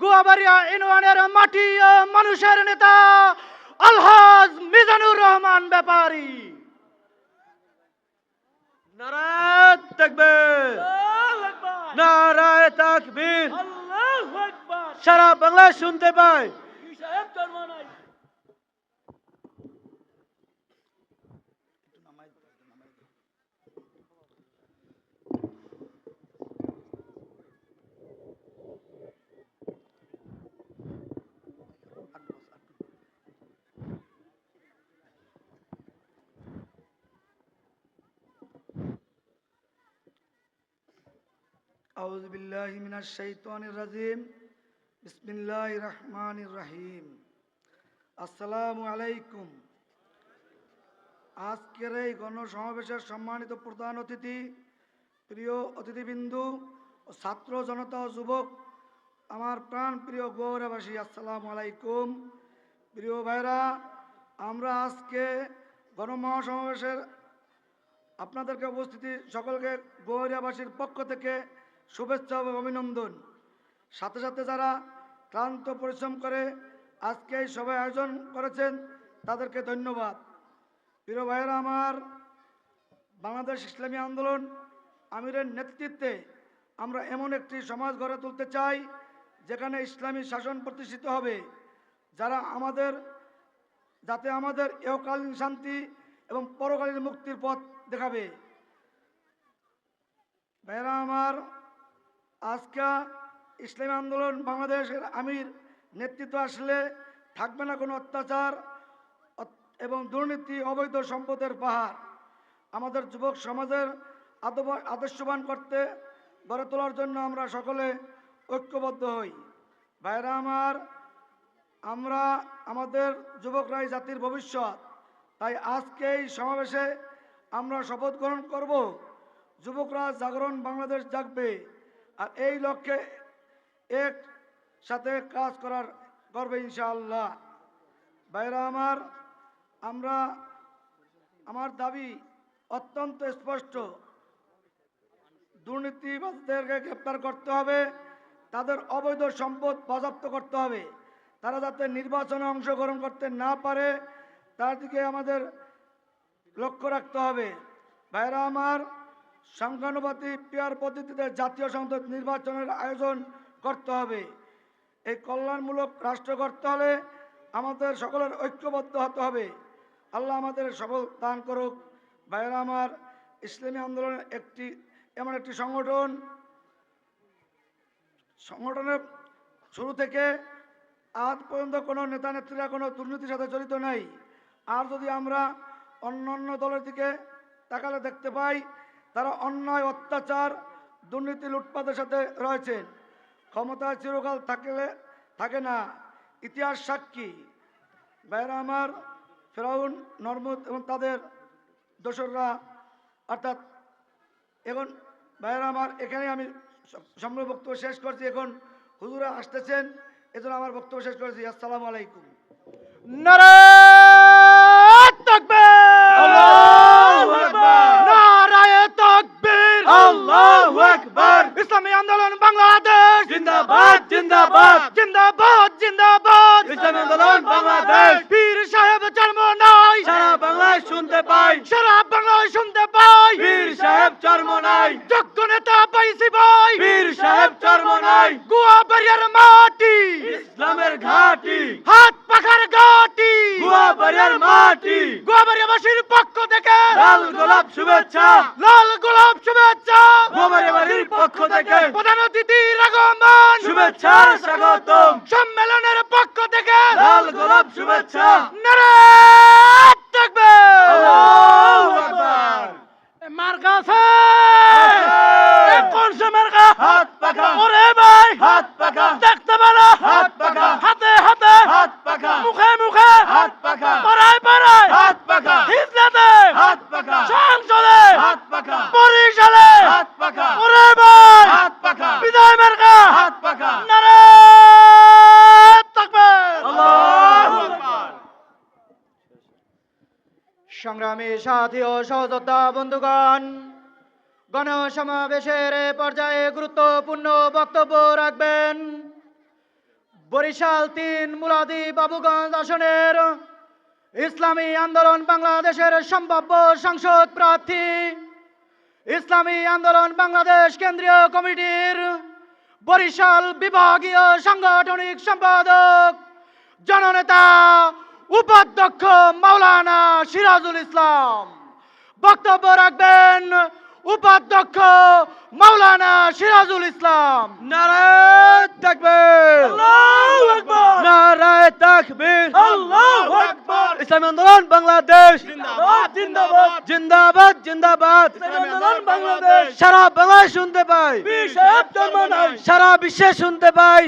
গুয়াবাড়িয়া ইউনিয়নের মাটি ও মানুষের নেতা আলহাজ মিজানুর রহমান ব্যাপারী। নারায় তাকবীর। নারায় তাকবীর। সারা বাংলা শুনতে পাই। আউজ বিল্লাহ মিনার শৈতানির রাজিম। বিসমিল্লাহ রহমান রাহিম। আসসালামু আলাইকুম। আজকের এই গণসমাবেশের সম্মানিত প্রধান অতিথি, প্রিয় অতিথিবিন্দু ছাত্র জনতা যুবক, আমার প্রাণ প্রিয় গৌরবাসী, আসসালাম আলাইকুম। প্রিয় ভাইরা, আমরা আজকে গণমহাসমাবেশের আপনাদেরকে উপস্থিতি সকলকে গৌরিয়াবাসীর পক্ষ থেকে শুভেচ্ছা এবং অভিনন্দন। সাথে সাথে যারা ক্লান্ত পরিশ্রম করে আজকে এই সভায় আয়োজন করেছেন, তাদেরকে ধন্যবাদ। প্রিয় ভাইয়েরা, আমার বাংলাদেশ ইসলামী আন্দোলন আমিরের নেতৃত্বে আমরা এমন একটি সমাজ গড়ে তুলতে চাই, যেখানে ইসলামী শাসন প্রতিষ্ঠিত হবে, যারা আমাদের, যাতে আমাদের এহকালীন শান্তি এবং পরকালীন মুক্তির পথ দেখাবে। ভাইরা আমার আজকে ইসলামী আন্দোলন বাংলাদেশের আমির নেতৃত্ব আসলে থাকবে না কোনো অত্যাচার এবং দুর্নীতি, অবৈধ সম্পদের পাহাড়। আমাদের যুবক সমাজের আদর্শবান করতে গড়ে তোলার জন্য আমরা সকলে ঐক্যবদ্ধ হই। ভাইরা আমার, আমরা, আমাদের যুবকরাই জাতির ভবিষ্যৎ। তাই আজকে এই সমাবেশে আমরা শপথ গ্রহণ করব। যুবকরা জাগরণ বাংলাদেশ জাগবে। আর এই লক্ষ্যে এক সাথে কাজ করার করবে ইনশাআল্লাহ। বাইরা আমার, আমরা, আমার দাবি অত্যন্ত স্পষ্ট। দুর্নীতিবাজদেরকে গ্রেপ্তার করতে হবে, তাদের অবৈধ সম্পদ বাজেয়াপ্ত করতে হবে। তারা যাতে নির্বাচনে অংশগ্রহণ করতে না পারে, তার দিকে আমাদের লক্ষ্য রাখতে হবে। ভাইরা আমার সংখ্যানুপাতি পেয়ার পদ্ধতিতে জাতীয় সংসদ নির্বাচনের আয়োজন করতে হবে। এই কল্যাণমূলক রাষ্ট্র করতে হলে আমাদের সকলের ঐক্যবদ্ধ হতে হবে। আল্লাহ আমাদের সফল দান করুক। ভাইরা আমার, ইসলামী আন্দোলনের একটি, এমন একটি সংগঠন, সংগঠনের শুরু থেকে আজ পর্যন্ত কোনো নেতা নেত্রীরা কোনো দুর্নীতির সাথে জড়িত নাই। আর যদি আমরা অন্য অন্য দলের দিকে তাকালে দেখতে পাই তারা অন্যায়, অত্যাচার, দুর্নীতি, লুটপাতের সাথে রয়েছেন ক্ষমতায় চিরকাল থাকলে থাকে না। ইতিহাস সাক্ষী। বাইরে আমার, ফেরাউন, নর্মদ এবং তাদের দোসররা, অর্থাৎ এখন ভাইয়েরা আমার, এখানে আমি সম্পূর্ণ বক্তব্য শেষ করছি। এখন হুজুরা আসতেছেন, এজন্য আমার বক্তব্য শেষ করেছি। আসসালামু আলাইকুম। নারায়ণ তাকবীর আল্লাহু আকবার। নারায়ে তাকবীর আল্লাহু আকবার। ইসলামী আন্দোলন বাংলাদেশ জিন্দাবাদ, জিন্দাবাদ। জিন্দাবাদ জিন্দাবাদ ইসলামী আন্দোলন বাংলাদেশ। পীর সাহেব জন্ম নাই সারা বাংলায় শুনতে পাই সারা বাংলায় শুনতে পাই বীর সাহেব চর্ম নাই যোগ্য নেতা পাইছি ভাই বীর সাহেব চর্ম নাই। গুয়াবাড়িয়ার মাটি। ইসলামের ঘাটি। হাত পাখার ঘাটি গুয়াবাড়িয়ার মাটি। গুয়াবাড়িয়াবাসীর পক্ষ থেকে লাল গোলাপ শুভেচ্ছা। লাল গোলাপ শুভেচ্ছা। গুয়াবাড়িয়াবাড়ির পক্ষ থেকে প্রধান অতিথির আগমন শুভেচ্ছার স্বাগতম। সম্মেলনের পক্ষ থেকে লাল গোলাপ শুভেচ্ছা। নারায়ণ তাকবীর আল্লাহু আকবার। মার্কা আছে আছে। এ কোন সে মার্কা হাত পাখা ওরে ভাই হাত পাখা দেখতে পারো হাত পাখা হাতে হাতে হাত পাখা মুখে মুখে হাত পাখা পাড়ায় পাড়ায় হাত পাখা হিজলাতে হাত পাখা সংসদে হাত পাখা বরিশালে হাত পাখা ওরে ভাই হাত পাখা বিদায় মার্কা হাত পাখা নারায়ণ তাকবীর আল্লাহু আকবার। সংগ্রামী সাথী ও সহযোদ্ধা বন্ধুগণ, গণসমাবেশের পর্যায়ে গুরুত্বপূর্ণ বক্তব্য রাখবেন। বরিশাল তিন মুরাদি বাবুগঞ্জ আসনের ইসলামী আন্দোলন বাংলাদেশের সম্ভাব্য সংসদ প্রার্থী, ইসলামী আন্দোলন বাংলাদেশ কেন্দ্রীয় কমিটির বরিশাল বিভাগীয় সাংগঠনিক সম্পাদক, জননেতা উপাধ্যক্ষ মাওলানা সিরাজুল ইসলাম। বক্তব্য রাখবেন উপাধ্যক্ষ মাওলানা সিরাজুল ইসলাম। নারায় তাকবীর। আল্লাহু আকবার। নারায় তাকবীর। আল্লাহু আকবার। ইসলামী আন্দোলন বাংলাদেশ। জিন্দাবাদ জিন্দাবাদ। জিন্দাবাদ জিন্দাবাদ। ইসলামী আন্দোলন বাংলাদেশ। সারা বাংলায় শুনতে পাই। সারা বিশ্বে শুনতে পাই।